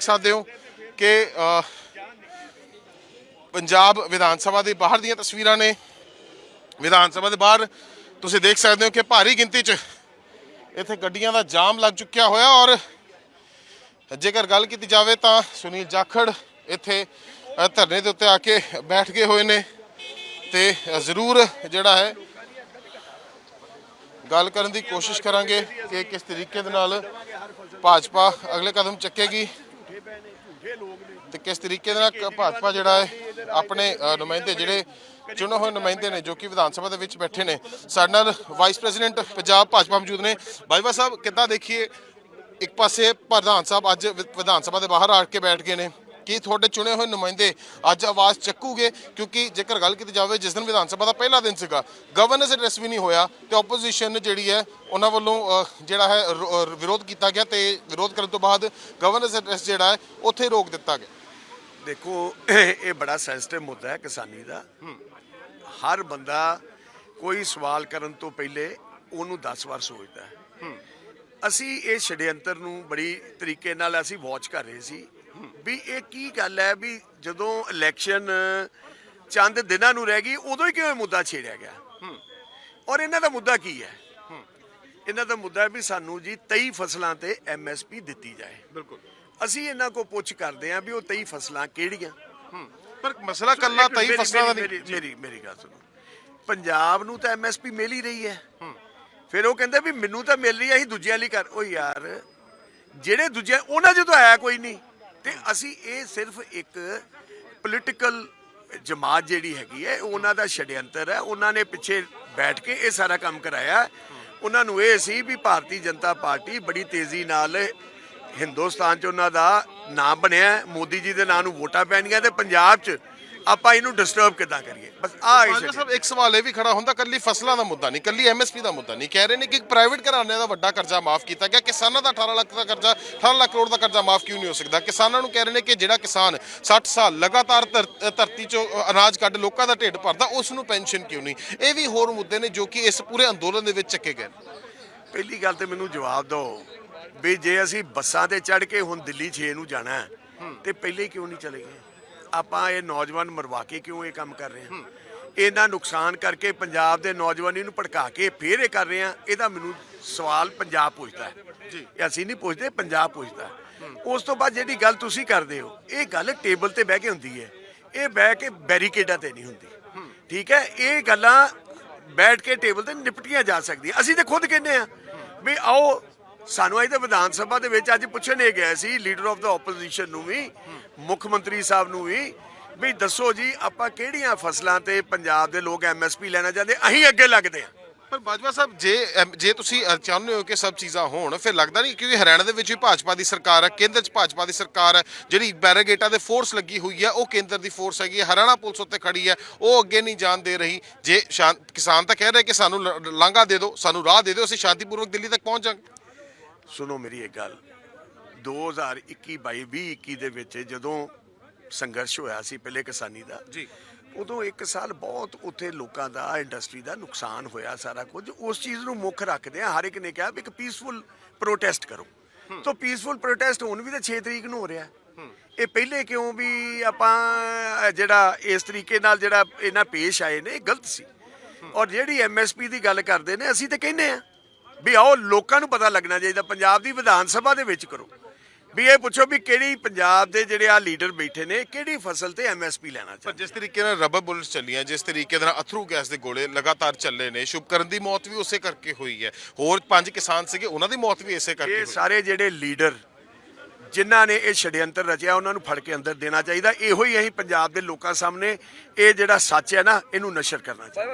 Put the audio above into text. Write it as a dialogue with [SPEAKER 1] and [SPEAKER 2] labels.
[SPEAKER 1] ਦੇਖ ਸਕਦੇ ਹੋ ਕਿ ਅ, ਪੰਜਾਬ ਵਿਧਾਨ ਸਭਾ ਦੇ ਬਾਹਰ ਦੀਆਂ ਤਸਵੀਰਾਂ ਨੇ। ਵਿਧਾਨ ਸਭਾ ਦੇ ਬਾਹਰ ਤੁਸੀਂ ਦੇਖ ਸਕਦੇ ਹੋ ਕਿ ਭਾਰੀ ਗਿਣਤੀ 'ਚ ਇੱਥੇ ਗੱਡੀਆਂ ਦਾ ਜਾਮ ਲੱਗ ਚੁੱਕਿਆ ਹੋਇਆ ਔਰ ਜੇਕਰ ਗੱਲ ਕੀਤੀ ਜਾਵੇ ਤਾਂ ਸੁਨੀਲ ਜਾਖੜ ਇੱਥੇ ਧਰਨੇ ਦੇ ਉੱਤੇ ਆ ਕੇ ਬੈਠ ਗਏ ਹੋਏ ਨੇ ਤੇ ਜ਼ਰੂਰ ਜਿਹੜਾ ਹੈ ਗੱਲ ਕਰਨ ਦੀ ਕੋਸ਼ਿਸ਼ ਕਰਾਂਗੇ ਕਿ ਕਿਸ ਤਰੀਕੇ ਦੇ ਨਾਲ ਭਾਜਪਾ ਅਗਲੇ ਕਦਮ ਚੱਕੇਗੀ। ਤੇ ਕਿਸ ਤਰੀਕੇ ਦੇ ਨਾਲ ਭਾਜਪਾ ਜਿਹੜਾ ਹੈ, ਆਪਣੇ ਨੁਮਾਇੰਦੇ ਜਿਹੜੇ ਚੁਣੇ ਹੋਏ ਨੁਮਾਇੰਦੇ ਨੇ ਜੋ ਕਿ ਵਿਧਾਨ ਸਭਾ ਦੇ ਵਿੱਚ ਬੈਠੇ ਨੇ, ਸਾਡੇ ਨਾਲ ਵਾਈਸ ਪ੍ਰੈਜ਼ੀਡੈਂਟ ਪੰਜਾਬ ਭਾਜਪਾ ਮੌਜੂਦ ਨੇ। ਬਾਜਵਾ ਸਾਹਿਬ, ਕਿੱਦਾਂ ਦੇਖੀਏ? ਇੱਕ ਪਾਸੇ ਪ੍ਰਧਾਨ ਸਾਹਿਬ ਅੱਜ ਵਿ- ਵਿਧਾਨ ਸਭਾ ਦੇ ਬਾਹਰ ਆ ਕੇ ਬੈਠ ਗਏ ਨੇ। ਕੀ ਤੁਹਾਡੇ ਚੁਣੇ ਹੋਏ ਨੁਮਾਇੰਦੇ ਅੱਜ ਆਵਾਜ਼ ਚੱਕੂਗੇ? ਕਿਉਂਕਿ ਜੇਕਰ ਗੱਲ ਕੀਤੀ ਜਾਵੇ ਜਿਸ ਦਿਨ ਵਿਧਾਨ ਸਭਾ ਦਾ ਪਹਿਲਾ ਦਿਨ ਸੀਗਾ ਗਵਰਨੈਂਸ ਐਡਰੈਸ ਵੀ ਨਹੀਂ ਹੋਇਆ ਤੇ ਆਪੋਜੀਸ਼ਨ ਜਿਹੜੀ ਹੈ ਉਹਨਾਂ ਵੱਲੋਂ ਜਿਹੜਾ ਹੈ ਵਿਰੋਧ ਕੀਤਾ ਗਿਆ ਤੇ ਵਿਰੋਧ ਕਰਨ ਤੋਂ ਬਾਅਦ ਗਵਰਨੈਂਸ ਐਡਰੈਸ ਜਿਹੜਾ ਹੈ ਉੱਥੇ ਰੋਕ ਦਿੱਤਾ ਗਿਆ।
[SPEAKER 2] ਦੇਖੋ ਇਹ ਬੜਾ ਸੈਂਸਿਟਿਵ ਮੁੱਦਾ ਹੈ ਕਿਸਾਨੀ ਦਾ। ਹਰ ਬੰਦਾ ਕੋਈ ਸਵਾਲ ਕਰਨ ਤੋਂ ਪਹਿਲੇ ਉਹਨੂੰ 10 ਵਾਰ ਸੋਚਦਾ ਹੈ। ਅਸੀਂ ਇਹ ਛੜਯੰਤਰ ਨੂੰ ਬੜੀ ਤਰੀਕੇ ਨਾਲ ਅਸੀਂ ਵਾਚ ਕਰ ਰਹੇ ਸੀ। ਵੀ ਇਹ ਕੀ ਗੱਲ ਹੈ ਵੀ ਜਦੋਂ ਇਲੈਕਸ਼ਨ ਚੰਦ ਦਿਨਾਂ ਨੂੰ ਰਹਿ ਗਈ ਉਦੋਂ ਹੀ ਕਿਉਂ ਇਹ ਮੁੱਦਾ ਛੇੜਿਆ ਗਿਆ? ਔਰ ਇਹਨਾਂ ਦਾ ਮੁੱਦਾ ਕੀ ਹੈ? ਇਹਨਾਂ ਦਾ ਮੁੱਦਾ ਹੈ ਵੀ ਸਾਨੂੰ ਜੀ 23 ਫਸਲਾਂ ਤੇ ਐਮਐਸਪੀ ਦਿੱਤੀ ਜਾਏ।
[SPEAKER 1] ਬਿਲਕੁਲ।
[SPEAKER 2] ਅਸੀਂ ਇਹਨਾਂ ਕੋ ਪੁੱਛ ਕਰਦੇ ਆਂ ਵੀ ਉਹ 23 ਫਸਲਾਂ ਕਿਹੜੀਆਂ?
[SPEAKER 1] ਪਰ ਮਸਲਾ ਕੱਲਾ
[SPEAKER 2] ਇੱਕ
[SPEAKER 1] ਤਈ
[SPEAKER 2] ਮੇਰੀ-
[SPEAKER 1] ਫਸਲਾਂ ਦਾ ਨਹੀਂ।
[SPEAKER 2] ਮੇਰੀ ਮੇਰੀ ਗੱਲ ਸੁਣੋ। ਪੰਜਾਬ ਨੂੰ ਤਾਂ ਐਮਐਸਪੀ ਮਿਲ ਹੀ ਰਹੀ ਹੈ। ਫਿਰ ਉਹ ਕਹਿੰਦੇ ਵੀ ਮੈਨੂੰ ਤਾਂ ਮਿਲ ਰਹੀ ਹੈ ਅਸੀਂ ਦੂਜਿਆਂ ਲਈ ਕਰ ਉਹ ਯਾਰ ਜਿਹੜੇ ਦੂਜੇ ਉਹਨਾਂ ਜਦੋਂ ਆਇਆ ਕੋਈ ਨਹੀਂ। ਤੇ ਅਸੀਂ ਇਹ ਸਿਰਫ ਇੱਕ ਪੋਲੀਟੀਕਲ ਜਮਾਤ ਜਿਹੜੀ ਹੈਗੀ ਹੈ ਉਹਨਾਂ ਦਾ ਛੜਯੰਤਰ ਹੈ। ਉਹਨਾਂ ਨੇ ਪਿੱਛੇ ਬੈਠ ਕੇ ਇਹ ਸਾਰਾ ਕੰਮ ਕਰਾਇਆ। ਉਹਨਾਂ ਨੂੰ ਇਹ ਸੀ ਵੀ ਭਾਰਤੀ ਜਨਤਾ ਪਾਰਟੀ ਬੜੀ ਤੇਜ਼ੀ ਨਾਲ ਹਿੰਦੁਸਤਾਨ 'ਚ ਉਹਨਾਂ ਦਾ ਨਾਮ ਬਣਿਆ। ਮੋਦੀ ਜੀ ਦੇ ਨਾਂ ਨੂੰ ਵੋਟਾਂ ਪੈਣਗੀਆਂ ਤੇ ਪੰਜਾਬ 'ਚ ਆਪਾਂ ਇਹਨੂੰ ਡਿਸਟਰਬ ਕਿੱਦਾਂ ਕਰੀਏ? ਬਸ ਹੀ
[SPEAKER 1] ਬਾਜਵਾ ਸਾਹਿਬ ਇੱਕ ਸਵਾਲ ਇਹ ਵੀ ਖੜਾ ਹੁੰਦਾ ਕੱਲੀ ਫਸਲਾਂ ਦਾ ਮੁੱਦਾ ਨਹੀਂ ਕੱਲੀ ਐਮਐਸਪੀ ਦਾ ਮੁੱਦਾ ਨਹੀਂ। ਕਹਿ ਰਹੇ ਨੇ ਕਿ ਪ੍ਰਾਈਵੇਟ ਘਰਾਣਿਆਂ ਦਾ ਵੱਡਾ ਕਰਜ਼ਾ ਮਾਫ ਕੀਤਾ ਗਿਆ ਕਿਸਾਨਾਂ ਦਾ 18 ਲੱਖ ਦਾ ਕਰਜ਼ਾ 18 ਲੱਖ ਕਰੋੜ ਦਾ ਕਰਜ਼ਾ ਮਾਫ ਕਿਉਂ ਨਹੀਂ ਹੋ ਸਕਦਾ? ਕਿਸਾਨਾਂ ਨੂੰ ਕਹਿ ਰਹੇ ਨੇ ਕਿ ਜਿਹੜਾ ਕਿਸਾਨ 60 ਸਾਲ ਲਗਾਤਾਰ ਧਰ- ਧਰਤੀ ਚੋਂ ਅਨਾਜ ਕੱਢ ਲੋਕਾਂ ਦਾ ਢਿੱਡ ਭਰਦਾ ਉਸ ਨੂੰ ਪੈਨਸ਼ਨ ਕਿਉਂ ਨਹੀਂ? ਇਹ ਵੀ ਹੋਰ ਮੁੱਦੇ ਨੇ ਜੋ ਕਿ ਇਸ ਪੂਰੇ ਅੰਦੋਲਨ ਦੇ ਵਿੱਚ ਚੱਕੇ ਗਏ।
[SPEAKER 2] ਪਹਿਲੀ ਗੱਲ ਤੇ ਮੈਨੂੰ ਜਵਾਬ ਦਿਓ ਵੀ ਜੇ ਅਸੀਂ ਬੱਸਾਂ ਤੇ ਚੜ ਕੇ ਹੁਣ ਦਿੱਲੀ 6 ਨੂੰ ਜਾਣਾ ਤੇ ਪਹਿਲੇ ਕਿਉਂ ਨਹੀਂ ਚਲੇ ਗਏ? ਆਪਾਂ ਇਹ ਨੌਜਵਾਨ ਮਰਵਾ ਕੇ ਕਿਉਂ ਇਹ ਕੰਮ ਕਰ ਰਹੇ ਹਾਂ? ਇਹਨਾਂ ਨੁਕਸਾਨ ਕਰਕੇ ਪੰਜਾਬ ਦੇ ਨੌਜਵਾਨੀ ਨੂੰ ਭੜਕਾ ਕੇ ਫੇਰ ਇਹ ਕਰ ਰਹੇ ਹਾਂ? ਇਹਦਾ ਮੈਨੂੰ ਸਵਾਲ ਪੰਜਾਬ ਪੁੱਛਦਾ ਹੈ। ਜੀ। ਅਸੀਂ ਨਹੀਂ ਪੁੱਛਦੇ ਪੰਜਾਬ ਪੁੱਛਦਾ। ਉਸ ਤੋਂ ਬਾਅਦ ਜਿਹੜੀ ਗੱਲ ਤੁਸੀਂ ਕਰਦੇ ਹੋ ਇਹ ਗੱਲ ਟੇਬਲ ਤੇ ਬਹਿ ਕੇ ਹੁੰਦੀ ਹੈ। ਇਹ ਬਹਿ ਕੇ ਬੈਰੀਕੇਡਾਂ ਤੇ ਨਹੀਂ ਹੁੰਦੀ। ਠੀਕ ਹੈ? ਇਹ ਗੱਲਾਂ ਬੈਠ ਕੇ ਟੇਬਲ ਤੇ ਨਿਪਟੀਆਂ ਜਾ ਸਕਦੀਆਂ। ਅਸੀਂ ਤੇ ਖੁਦ ਕਹਿੰਦੇ ਆ ਵੀ ਆਓ ਸਾਨੂੰ ਅੱਜ ਤੇ ਵਿਧਾਨ ਸਭਾ ਦੇ ਵਿੱਚ ਅੱਜ ਪੁੱਛਣ ਇਹ ਗਿਆ ਸੀ ਲੀਡਰ ਆਫ ਦਾ ਆਪੋਜੀਸ਼ਨ ਨੂੰ ਵੀ, ਮੁੱਖ ਮੰਤਰੀ ਸਾਹਿਬ ਨੂੰ ਵੀ ਵੀ ਦੱਸੋ ਜੀ, ਆਪਾਂ ਕਿਹੜੀਆਂ ਫਸਲਾਂ ਤੇ ਪੰਜਾਬ ਦੇ ਲੋਕ ਐਮਐਸਪੀ ਲੈਣਾ ਚਾਹੁੰਦੇ? ਅਸੀਂ ਅੱਗੇ ਲੱਗਦੇ ਆ
[SPEAKER 1] ਪਰ ਬਾਜਵਾ ਸਾਹਿਬ, ਜੇ ਜੇ ਤੁਸੀਂ ਚਾਹੁੰਦੇ ਹੋ ਕਿ ਸਭ ਚੀਜ਼ਾਂ ਹੋਣ, ਫਿਰ ਲੱਗਦਾ ਨਹੀਂ ਕਿਉਂਕਿ ਹਰਿਆਣਾ ਦੇ ਵਿੱਚ ਵੀ ਭਾਜਪਾ ਦੀ ਸਰਕਾਰ ਹੈ ਕੇਂਦਰ 'ਚ ਭਾਜਪਾ ਦੀ ਸਰਕਾਰ ਹੈ ਜਿਹੜੀ ਬੈਰੀਗੇਟਾਂ ਦੇ ਫੋਰਸ ਲੱਗੀ ਹੋਈ ਹੈ ਉਹ ਕੇਂਦਰ ਦੀ ਫੋਰਸ ਹੈਗੀ ਹੈ ਹਰਿਆਣਾ ਪੁਲਿਸ ਉੱਤੇ ਖੜੀ ਹੈ ਉਹ ਅੱਗੇ ਨਹੀਂ ਜਾਣ ਦੇ ਰਹੀ। ਜੇ ਸ਼ਾਂ- ਕਿਸਾਨ ਤਾਂ ਕਹਿ ਰਹੇ ਕਿ ਸਾਨੂੰ ਲਾਂਘਾ ਦੇ ਦਿਓ, ਸਾਨੂੰ ਰਾਹ ਦੇ ਦਿਓ, ਅਸੀਂ ਸ਼ਾਂਤੀਪੂਰਵਕ ਦਿੱਲੀ ਤੱਕ ਪਹੁੰਚ ਜਾਵਾਂਗੇ।
[SPEAKER 2] ਸੁਣੋ ਮੇਰੀ ਇੱਕ ਗੱਲ। 2021 22 2021 ਦੇ ਵਿੱਚ ਜਦੋਂ ਸੰਘਰਸ਼ ਹੋਇਆ ਸੀ ਪਹਿਲੇ ਕਿਸਾਨੀ ਦਾ
[SPEAKER 1] ਜੀ।
[SPEAKER 2] ਉਦੋਂ ਇੱਕ ਸਾਲ ਬਹੁਤ ਉੱਥੇ ਲੋਕਾਂ ਦਾ ਇੰਡਸਟਰੀ ਦਾ ਨੁਕਸਾਨ ਹੋਇਆ ਸਾਰਾ ਕੁਝ। ਉਸ ਚੀਜ਼ ਨੂੰ ਮੁੱਖ ਰੱਖਦੇ ਆ ਹਰ ਇੱਕ ਨੇ ਕਿਹਾ ਵੀ ਇੱਕ ਪੀਸਫੁਲ ਪ੍ਰੋਟੈਸਟ ਕਰੋ। ਤਾਂ ਪੀਸਫੁਲ ਪ੍ਰੋਟੈਸਟ ਹੁਣ ਵੀ ਤਾਂ 6 ਤਰੀਕ ਨੂੰ ਹੋ ਰਿਹਾ। ਇਹ ਪਹਿਲੇ ਕਿਉਂ ਵੀ ਆਪਾਂ ਜਿਹੜਾ ਇਸ ਤਰੀਕੇ ਨਾਲ ਜਿਹੜਾ ਇਹਨਾਂ ਪੇਸ਼ ਆਏ ਨੇ ਇਹ ਗਲਤ ਸੀ। ਔਰ ਜਿਹੜੀ ਐਮਐਸਪੀ ਦੀ ਗੱਲ ਕਰਦੇ ਨੇ ਅਸੀਂ ਤਾਂ ਕਹਿੰਦੇ ਆ ਵੀ ਆਓ ਲੋਕਾਂ ਨੂੰ ਪਤਾ ਲੱਗਣਾ ਚਾਹੀਦਾ ਪੰਜਾਬ ਦੀ ਵਿਧਾਨ ਸਭਾ ਦੇ ਵਿੱਚ ਕਰੋ। ਵੀ ਇਹ ਪੁੱਛੋ ਵੀ ਕਿਹੜੀ ਪੰਜਾਬ ਦੇ ਜਿਹੜੇ ਆ ਲੀਡਰ ਬੈਠੇ ਨੇ ਕਿਹੜੀ ਫਸਲ ਤੇ ਐਮਐਸਪੀ ਲੈਣਾ
[SPEAKER 1] ਪਰ
[SPEAKER 2] ਚਾਹੁੰਦੇ
[SPEAKER 1] ਜਿਸ ਤਰੀਕੇ ਨਾਲ ਰਬਰ ਬੁਲਟਸ ਚੱਲੀਆਂ ਜਿਸ ਤਰੀਕੇ ਨਾਲ ਅਥਰੂ ਗੈਸ ਦੇ ਗੋਲੇ ਲਗਾਤਾਰ ਚੱਲੇ ਨੇ ਸ਼ੁਭਕਰਨ ਦੀ ਮੌਤ ਵੀ ਉਸੇ ਕਰਕੇ ਹੋਈ ਹੈ। ਹੋਰ ਪੰਜ ਕਿਸਾਨ ਸੀਗੇ ਉਹਨਾਂ ਦੀ ਮੌਤ ਵੀ ਇਸੇ ਕਰਕੇ
[SPEAKER 2] ਇਹ ਸਾਰੇ ਜਿਹੜੇ ਲੀਡਰ ਜਿਨ੍ਹਾਂ ਨੇ ਇਹ ਛੜਯੰਤਰ ਰਚਿਆ ਉਹਨਾਂ ਨੂੰ ਫੜ ਕੇ ਅੰਦਰ ਦੇਣਾ ਚਾਹੀਦਾ। ਇਹੋ ਹੀ ਅਸੀਂ ਪੰਜਾਬ ਦੇ ਲੋਕਾਂ ਸਾਹਮਣੇ ਇਹ ਜਿਹੜਾ ਸੱਚ ਹੈ ਨਾ ਇਹਨੂੰ ਨਸ਼ਰ ਕਰਨਾ ਚਾਹੀਦਾ।